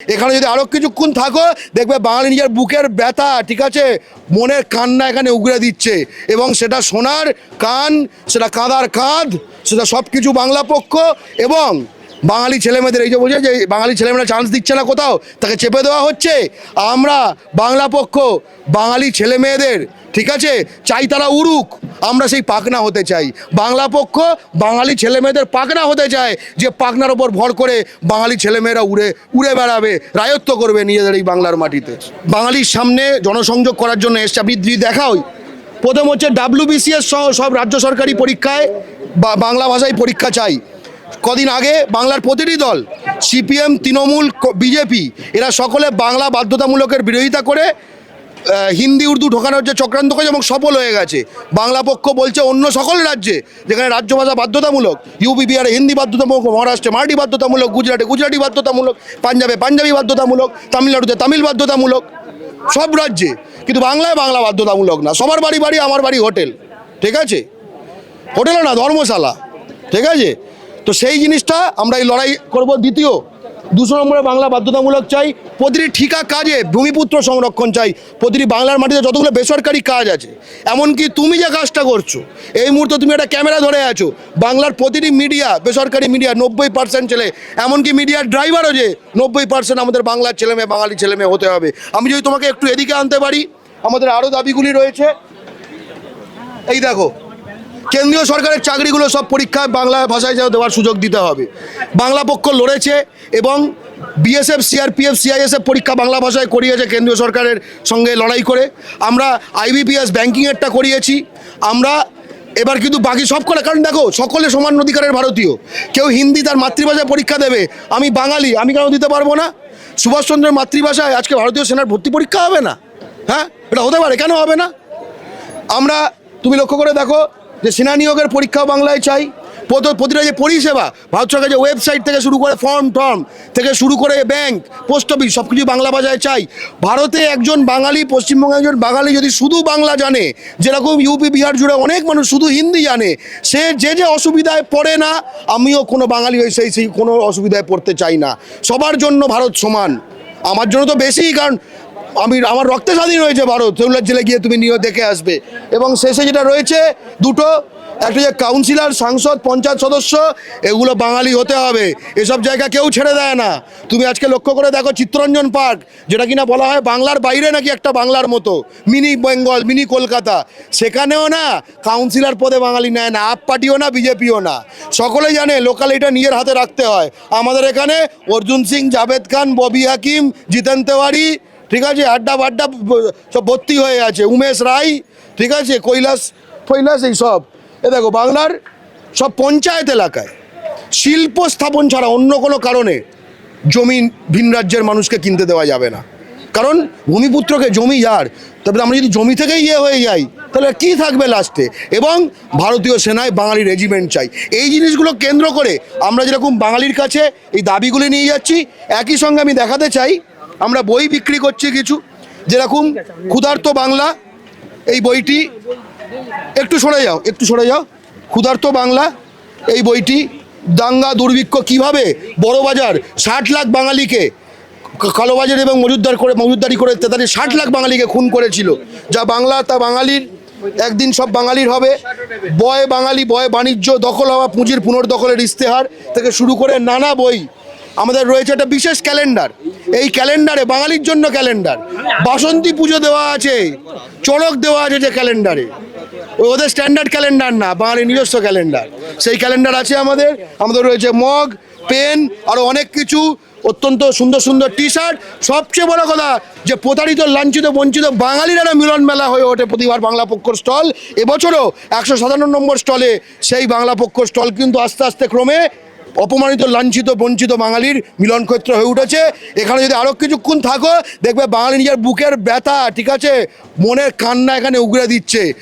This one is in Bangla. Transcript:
এখানে যদি আরও কিছুক্ষণ থাকো, দেখবে বাঙালি নিজের বুকের ব্যথা, ঠিক আছে? মনের কান্না এখানে উগড়ে দিচ্ছে। এবং সেটা সোনার কান, সেটা কাঁদার কাঁধ, সেটা সব কিছু বাংলা পক্ষ এবং বাঙালি ছেলেমেয়েদের, এই যে বলছে যে বাঙালি ছেলেমেয়েরা চান্স দিচ্ছে না কোথাও, তাকে চেপে দেওয়া হচ্ছে। আমরা, বাংলা পক্ষ, বাঙালি ছেলেমেয়েদের, ঠিক আছে? চাই তারা উড়ুক, আমরা সেই পাকনা হতে চাই। বাংলা পক্ষ, বাঙালি ছেলেমেয়েদের পাকনা হতে চায়, যে পাকনার ওপর ভর করে বাঙালি ছেলেমেয়েরা উড়ে উড়ে বেড়াবে রায়ত্ব করবে নিজেদের এই বাংলার মাটিতে। বাঙালির সামনে জনসংযোগ করার জন্য এসছে, আপনি দেখাও, প্রথম হচ্ছে ডাব্লিউবিসিএস সহ সব রাজ্য সরকারি পরীক্ষায় বাংলা ভাষায় পরীক্ষা চাই। কদিন আগে বাংলার প্রতিটি দল, সিপিএম, তৃণমূল বিজেপি, এরা সকলে বাংলা বাধ্যতামূলকের বিরোধিতা করে হিন্দি, উর্দু ঢোকানোর যে চক্রান্ত করেছে এবং সফল হয়ে গেছে। বাংলা পক্ষ বলছে অন্য সকল রাজ্যে, যেখানে রাজ্য ভাষা বাধ্যতামূলক, ইউপি, বিহারে হিন্দি বাধ্যতামূলক, মহারাষ্ট্রে মারাঠি বাধ্যতামূলক, গুজরাটে গুজরাটি বাধ্যতামূলক, পাঞ্জাবে পাঞ্জাবি বাধ্যতামূলক, তামিলনাড়ুতে তামিল বাধ্যতামূলক, সব রাজ্যে। কিন্তু বাংলায় বাংলা বাধ্যতামূলক না। সবার বাড়ি বাড়ি, আমার বাড়ি হোটেল। ঠিক আছে? হোটেলও না, ধর্মশালা। ঠিক আছে? তো সেই জিনিসটা আমরা এই লড়াই করব। দ্বিতীয়, দুশো নম্বরে বাংলা বাধ্যতামূলক চাই। প্রতিটি ঠিকা কাজে ভূমিপুত্র সংরক্ষণ চাই। প্রতিটি বাংলার মাটিতে যতগুলো বেসরকারি কাজ আছে, এমনকি তুমি যে কাজটা করছ, এই মুহূর্তে তুমি একটা ক্যামেরা ধরে আছো। বাংলার প্রতিটি মিডিয়া, বেসরকারি মিডিয়া, নব্বই পার্সেন্ট ছেলে, এমনকি মিডিয়ার ড্রাইভারও যে নব্বই পার্সেন্ট আমাদের বাংলার ছেলেমেয়ে বাঙালি ছেলেমেয়ে হতে হবে। আমি যদি তোমাকে একটু এদিকে আনতে পারি, আমাদের আরও দাবিগুলি রয়েছে। এই দেখো কেন্দ্রীয় সরকারের চাকরিগুলো সব পরীক্ষায় বাংলা ভাষায় যেন দেওয়ার সুযোগ দিতে হবে। বাংলা পক্ষ লড়েছে এবং বিএসএফ, সিআরপিএফ, সিআইএসএফ পরীক্ষা বাংলা ভাষায় করিয়েছে কেন্দ্রীয় সরকারের সঙ্গে লড়াই করে। আমরা আইবিপিএস ব্যাংকিংয়েরটা করিয়েছি। আমরা এবার কিন্তু বাকি সব করে, কারণ দেখো, সকলে সমান অধিকারের ভারতীয়। কেউ হিন্দি তার মাতৃভাষায় পরীক্ষা দেবে। আমি বাঙালি, আমি কেন দিতে পারব না? সুভাষচন্দ্রের মাতৃভাষায় আজকে ভারতীয় সেনার ভর্তি পরীক্ষা হবে না? হ্যাঁ? এটা হতে পারে, কেন হবে না? আমরা, তুমি লক্ষ্য করে দেখো যে সেনা নিয়োগের পরীক্ষা বাংলায় চাই। প্রতিটা যে পরিষেবা, ভারত সরকার যে ওয়েবসাইট থেকে শুরু করে ফর্ম টর্ম থেকে শুরু করে ব্যাংক পোস্ট অফিস সব কিছু বাংলা ভাষায় চাই। ভারতে একজন বাঙালি, পশ্চিমবঙ্গে একজন বাঙালি যদি শুধু বাংলা জানে, যেরকম ইউপি বিহার জুড়ে অনেক মানুষ শুধু হিন্দি জানে, সে যে যে অসুবিধায় পড়ে না, আমিও কোনো বাঙালি হয়ে সেই সেই কোনো অসুবিধায় পড়তে চাই না। সবার জন্য ভারত সমান। আমার জন্য তো বেশি, কারণ আমি, আমার রক্তে স্বাধীন হয়েছে ভারত। সেগুলোর জেলে গিয়ে তুমি নিয়ে দেখে আসবে। এবং শেষে যেটা রয়েছে, দুটো, একটা যে কাউন্সিলর সাংসদ, পঞ্চায়েত সদস্য, এগুলো বাঙালি হতে হবে। এসব জায়গা কেউ ছেড়ে দেয় না। তুমি আজকে লক্ষ্য করে দেখো চিত্তরঞ্জন পার্ক, যেটা কিনা বলা হয় বাংলার বাইরে নাকি একটা বাংলার মতো। Mini Bengal, mini Kolkata. সেখানেও না কাউন্সিলর পদে বাঙালি নেয় না, আপ পার্টিও না, বিজেপিও না। সকলেই জানে লোকাল এটা নিজের হাতে রাখতে হয়। আমাদের এখানে অর্জুন সিং, জাভেদ খান, ববি হাকিম, জিতেন তেওয়ারি ঠিক আছে, আড্ডা বাড্ডা সব ভর্তি হয়ে আছে উমেশ রায়, ঠিক আছে, কৈলাস কৈলাস এই সব। এ দেখো, বাংলার সব পঞ্চায়েত এলাকায় শিল্প স্থাপন ছাড়া অন্য কোনো কারণে জমি ভিন রাজ্যের মানুষকে কিনতে দেওয়া যাবে না। কারণ ভূমিপুত্রকে জমি যার তবে আমরা যদি জমি থেকেই ইয়ে হয়ে যাই, তাহলে কি থাকবে লাস্টে? এবং ভারতীয় সেনায় বাঙালি রেজিমেন্ট চাই। এই জিনিসগুলো কেন্দ্র করে আমরা যেরকম বাঙালির কাছে এই দাবিগুলি নিয়ে যাচ্ছি, একই সঙ্গে আমি দেখাতে চাই আমরা বই বিক্রি করছি কিছু যেরকম ক্ষুধার্ত বাংলা এই বইটি একটু সরে যাও একটু সরে যাও ক্ষুধার্ত বাংলা এই বইটি দাঙ্গা দুর্ভিক্ষ কীভাবে বড় বাজার ষাট লাখ বাঙালিকে কালোবাজার এবং মজুদদার করে মজুদদারি করে তাদের ষাট লাখ বাঙালিকে খুন করেছিল যা বাংলা তা বাঙালির একদিন সব বাঙালির হবে। বয় বাঙালি বয় বাণিজ্য দখল হওয়া পুঁজির পুনর্দখলের ইস্তেহার থেকে শুরু করে নানা বই আমাদের রয়েছে। একটা বিশেষ ক্যালেন্ডার এই ক্যালেন্ডারে, বাঙালির জন্য ক্যালেন্ডার। বাসন্তী পুজো দেওয়া আছে, চড়ক দেওয়া আছে যে ক্যালেন্ডারে। ওই ওদের স্ট্যান্ডার্ড ক্যালেন্ডার না, বাঙালির নিজস্ব ক্যালেন্ডার। সেই ক্যালেন্ডার আছে আমাদের আমাদের রয়েছে মগ, পেন আরও অনেক কিছু, অত্যন্ত সুন্দর সুন্দর টি শার্ট সবচেয়ে বড় কথা যে প্রতারিত, লাঞ্ছিত, বঞ্চিত বাঙালির একটা মিলন মেলা হয়ে ওঠে প্রতিবার বাংলা পক্ষর স্টল। এবছরও একশো সাতান্ন নম্বর স্টলে সেই বাংলা পক্ষর স্টল কিন্তু আস্তে আস্তে ক্রমে অপমানিত, লাঞ্ছিত, বঞ্চিত বাঙালির মিলনক্ষেত্র হয়ে উঠেছে। এখানে যদি আরও কিছুক্ষণ থাকো, দেখবে বাঙালি নিজের বুকের ব্যথা, ঠিক আছে? মনের কান্না এখানে উগড়ে দিচ্ছে।